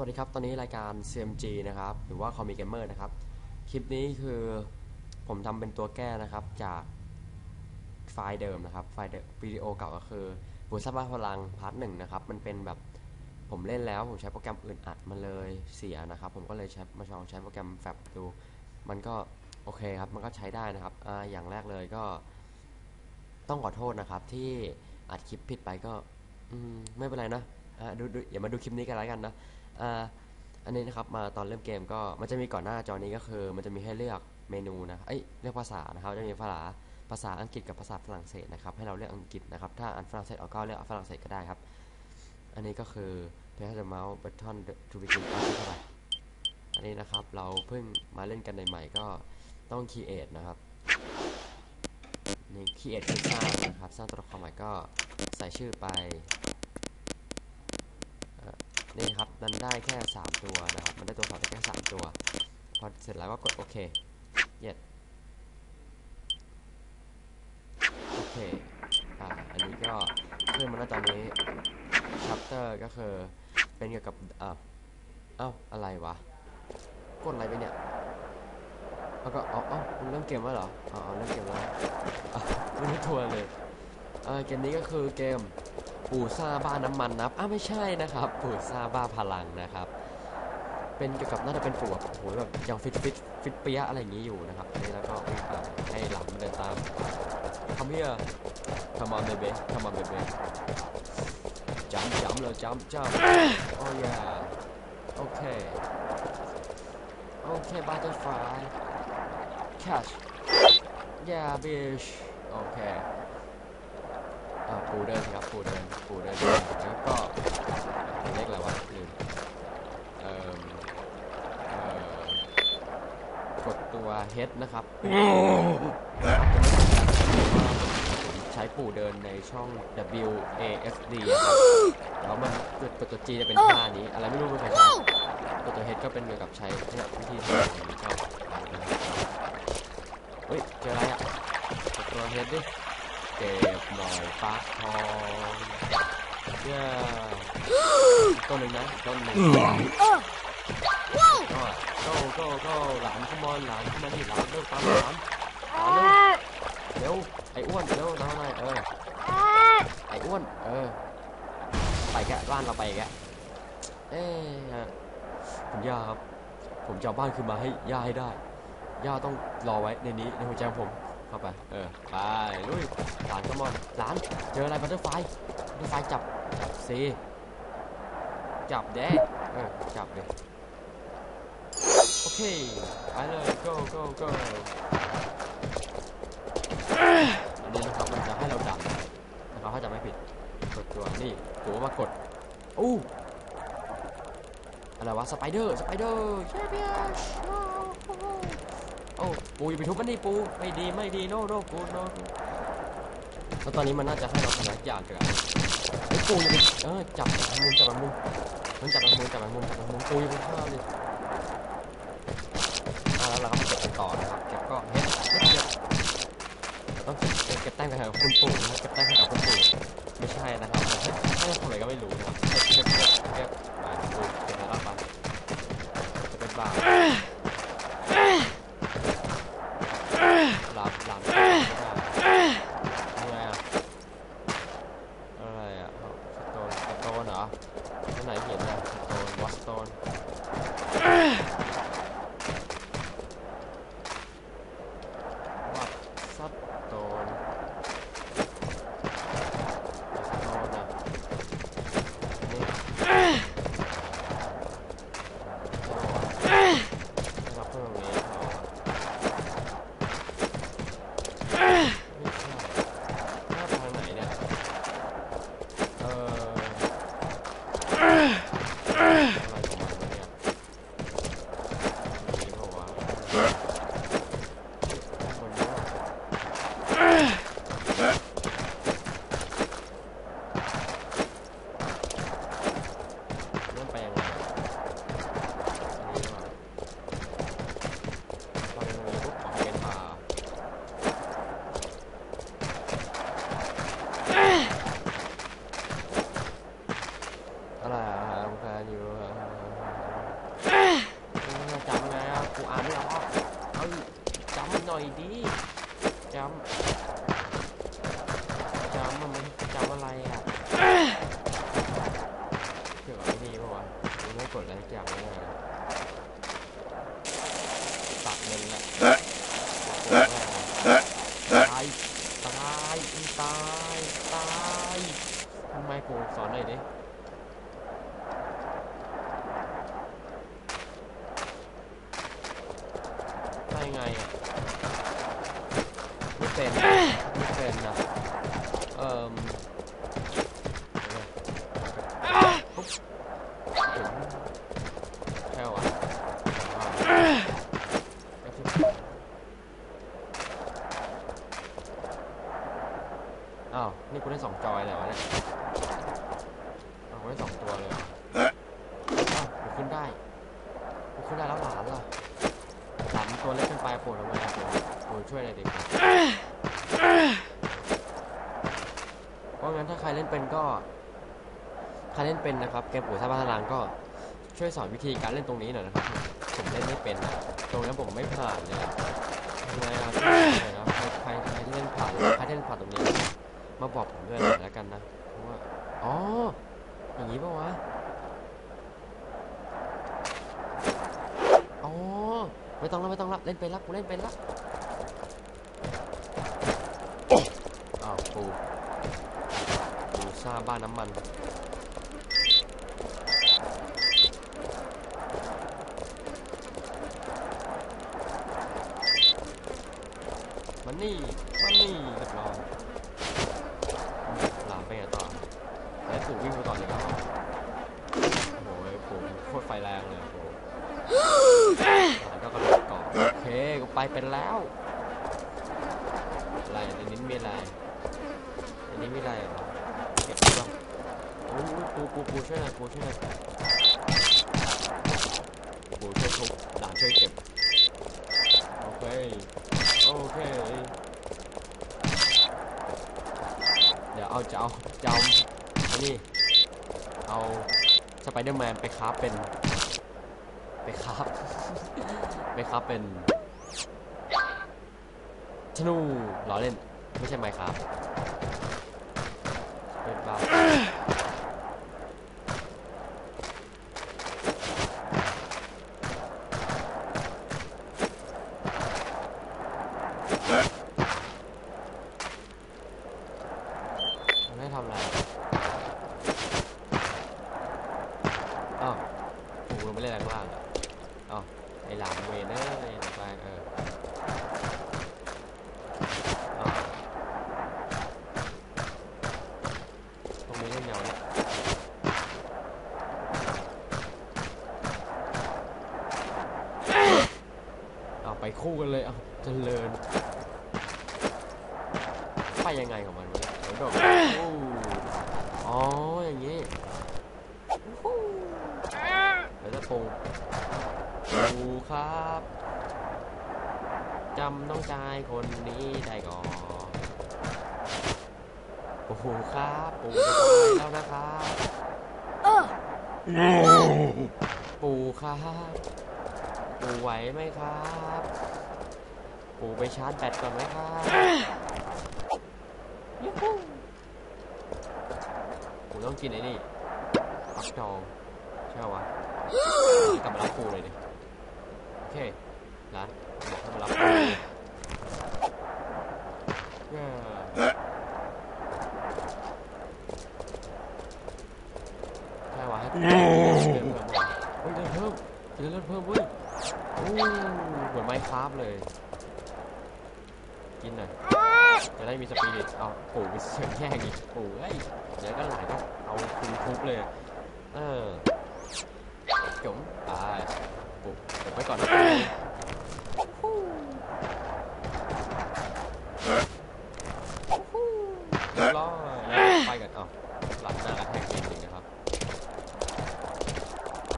วัสดีครับ ตอนนี้รายการ CMG นะครับ หรือว่า c o m i Gamer นะครับ คลิปนี้คือผมทำเป็นตัวแก้นะครับจากไฟล์เดิมนะครับ ไฟล์เดิมวิดีโอเก่าก็คือบุษบาพลังพาร์ทหนึ่งนะครับ มันเป็นแบบผมเล่นแล้ว ผมใช้โปรแกรมอื่นอัดมันเลยเสียนะครับ ผมก็เลยใช้มาลองใช้โปรแกรมแฟบดู มันก็โอเคครับ มันก็ใช้ได้นะครับออย่างแรกเลยก็ ต้องขอโทษนะครับ ที่อัดคลิปผิดไปก็ไม่เป็นไรนะดูดูอย่ามาดูคลิปนี้กันแล้วกันนะ อ่าอันนี้นะครับมาตอนเริ่มเกมก็มันจะมีก่อนหน้าจอนี้ก็คือ มันจะมีให้เลือกเมนูนะเอ้ยเลือกภาษานะครับจะมีภาษาภาษาอังกฤษกับภาษาฝรั่งเศสนะครับให้เราเลือกอังกฤษนะครับถ้าอันฝรั่งเศสเอาก็เลือกฝรั่งเศสก็ได้ครับอันนี้ก็คือ press the mouse button to begin เอาเข้าไปอันนี้นะครับเราเพิ่งมาเล่นกันใหม่ๆก็ต้อง create นะครับนี่ create คือสร้างนะครับสร้างตัวละครใหม่ก็ใส่ชื่อไป นี่ครับมันได้แค่ 3 ตัวนะครับ มันได้ตัวสอบได้แค่ 3 ตัว พอเสร็จแล้วก็กดโอเค เย็ดโอเค อ่า อันนี้ก็ขึ้นมาแล้วตอนนี้ chapter ก็คือเป็นเกี่ยวกับเอ่าเอ้า อะไรวะ กดอะไรไปเนี่ยแล้วก็อ๋ออ๋อเริ่มเกมแล้วเหรอ อ๋ออ๋อเริ่มเกมแล้วะไม่รู้ทัวเลยเออเกมนี้ก็คือเกม ปูซาบ้าน้ำมันนะครับอ้าวไม่ใช่นะครับปูซาบ้าพลังนะครับ เป็นเกี่ยวกับน่าจะเป็นปู่แบบโอ้โหแบบยังฟิตฟิตฟิตเปียอะไรอย่างนี้อยู่นะครับนนี้แล้วก็วิ่งตามให้หลังเดินตามทำเฮียทำมาเบเบ้ทำมาเบเบ้จัมจัมเลยจัมจัมโอ้ยโอเคโอเคบัตเตอร์ฟลาย catch yeah bitch โอเค ปูเดินครับปูเดินปูเดินแล้วก็เลขอะไรวะลืมเอ่อเอ่อกดตัว head นะครับใช้ปูเดินในช่อง W A F D ครับแล้วมันกดตัว G จะเป็นท่านี้ อะไรไม่รู้ไม่เคยใช้กดตัว head ก็เป็นเกี่ยวกับใช้เนี่ยวิธีทำอย่างนี้ก็เฮ้ยเจออะไรอะกดตัวเฮดดิ เก็บหน่อยฟักทองเยต้นหนึ่งนะต้นหนึ่งก็ก็ก็ก็หลานขมอนหลานขมาที่หลานเลิกตามหลานหลานเร็วเร็วไอ้อ้วนเร็วน้องนายเออไอ้อ้วนเออไปแกบ้านเราไปแกเอ๊ะคุณย่าครับ ผมจะเอาบ้านคืนมาให้ย่าให้ได้ย่าต้องรอไว้ในนี้ในหัวใจของผม เข้าไป เออ ไป ลุยหลานก็มอนหลาน เจออะไรบัตเตอร์ไฟบัตเตอร์ไฟจับ จับซีจับเด้เออ จับเลยโอเค ไปเลย go go go อันนี้นะครับ มันจะให้เราดับนะครับถ้าจะไม่ผิด กดตัว นี่ตัวมากดอู้อะไรวะ สไปเดอร์ สไปเดอร์เชเบีย โอ้ปูอย่าไปทุบมันดิปูไม่ดีไม่ดีโน่โน่ปูโน่แล้วตอนนี้มันน่าจะให้เราทำอะไรสักอย่างเกิดไอ้ปูอย่าไปเออจับมุมจับมุมมันจับมุมจับมุมจับมุมปูอย่าไปฆ่าดิอ่าแล้วเราก็มาเก็บกันต่อนะครับเก็บก็เฮ็ดเก็บต้องเก็บเก็บแต้มกันกับคุณปู่นะเก็บแต้มกันกับคุณปู่ไม่ใช่นะครับให้ให้ทำอะไรก็ไม่รู้นะครับเก็บเก็บเก็บเก็บไปปูเก็บแล้วไปจะเป็นบ้า หลับหลับอะไรอะอะไรอะสโต นสโตนเหรอที่ไหนเขียนอะสโตนวอสโตนวัดสโตนสโตนอะนี่ อยดิจำจำมันจำอะไรอะเกี่ยวกับไอ้นี่ปะวะมันไม่กดอะไรสักอย่างไม่ได้เลยตัดเงินละกดแม่งตายตายตายตายทำไมกูสอนหน่อยดิ ได้ไงอะไม่เป็นไม่เป็นนะเอ่มปุ๊บถึงแค่วะอ้าว นี่กู ได้สองจอยเลยวะเนี่ยอ้าได้สองตัวเลยเหรออ้าวกูขึ้นได้กูขึ้นได้แล้วหลานล่ะหลานตัวเล็กขึ้นไปปวดทำไมอะปวดปวดช่วยหน่อยดิเพราะงั้นถ้าใครเล่นเป็นก็ใครเล่นเป็นนะครับเกมปู่ท่าบ้านลางก็ช่วยสอนวิธีการเล่นตรงนี้หน่อยนะครับผมเล่นไม่เป็นนะตรงนั้นผมไม่ผ่านเลยอะทำไงครับใครใครที่เล่นผ่านใครที่เล่นผ่านตรงนี้ มาบอกผมด้วยหน่อยแล้วกันนะเพราะว่าอ๋ออย่างนี้ปะวะอ๋อไม่ต้องแล้วไม่ต้องละเล่นเป็นละกูเล่นเป็นละอ้าวปูปูซาบ้านน้ำมันมันนี่มันนี่เรียบร้อยหลามไปไงต่อ ไอ้ปู่วิ่งไปก่อนเลยครับโอ้โหไอ้ปู่โคตรไฟแรงเลยโอ้โหแล้วก็กระโดดเกาะโอเคกูไปเป็นแล้วอะไรในนี้มีอะไรในนี้มีอะไรเหรอเก็บดูบ้างโอ้ยปูปูปูช่วยหน่อยปูช่วยหน่อยปูช่วยทุบหลานช่วยเก็บโอเคโอเคเดี๋ยวเอาจะเอาจะเอา นนี้เอาสไปเดอร์แมนไปคราฟเป็น ไปคราฟไปครับเป็นธนูล้อเล่น ไม่ใช่ไมครับเป็นบ้ามันไม่ทำอะไรอ้าวโอ้โห ไม่เล่นอะไรข้างล่างอะอ้าวไอหลามเวนเนอร์เลยไปเอออ้าวตรงนี้เล่นเงาเนี่ยเอาไปคู่กันเลยเอาเจริญไปยังไงของมันวะเนี่ยเดี๋ยวโดดอู้อ๋ออย่างนี้อู้ เดี๋ยวจะปูปูครับจำน้องชายคนนี้ได้ก่อนปูครับปูจะตายแล้วนะครับปู่ครับปู่ไหวไหมครับ ปู่ไปชาร์จแบตก่อนไหมครับยูฮูปู่ต้องกินไอ้นี่ฟักทอง ช่ปะวะกลับมารับปูเลยดิโอเคร้านบอกให้มารับปูเย้ใช่วะให้ปูเดินเพิ่มเฮ้ยเดินเพิ่มเดินเพิ่มเว้ยโอ้เหมือนไมค์คราฟเลย กินหน่อยจะได้มีสปิริตเอาปู่ไปเสียงแย่งอีกปู่เอ้ยเดี๋ยวก็หลายก็เอาคุณทุบเลย เออ จุ๋มตายปู่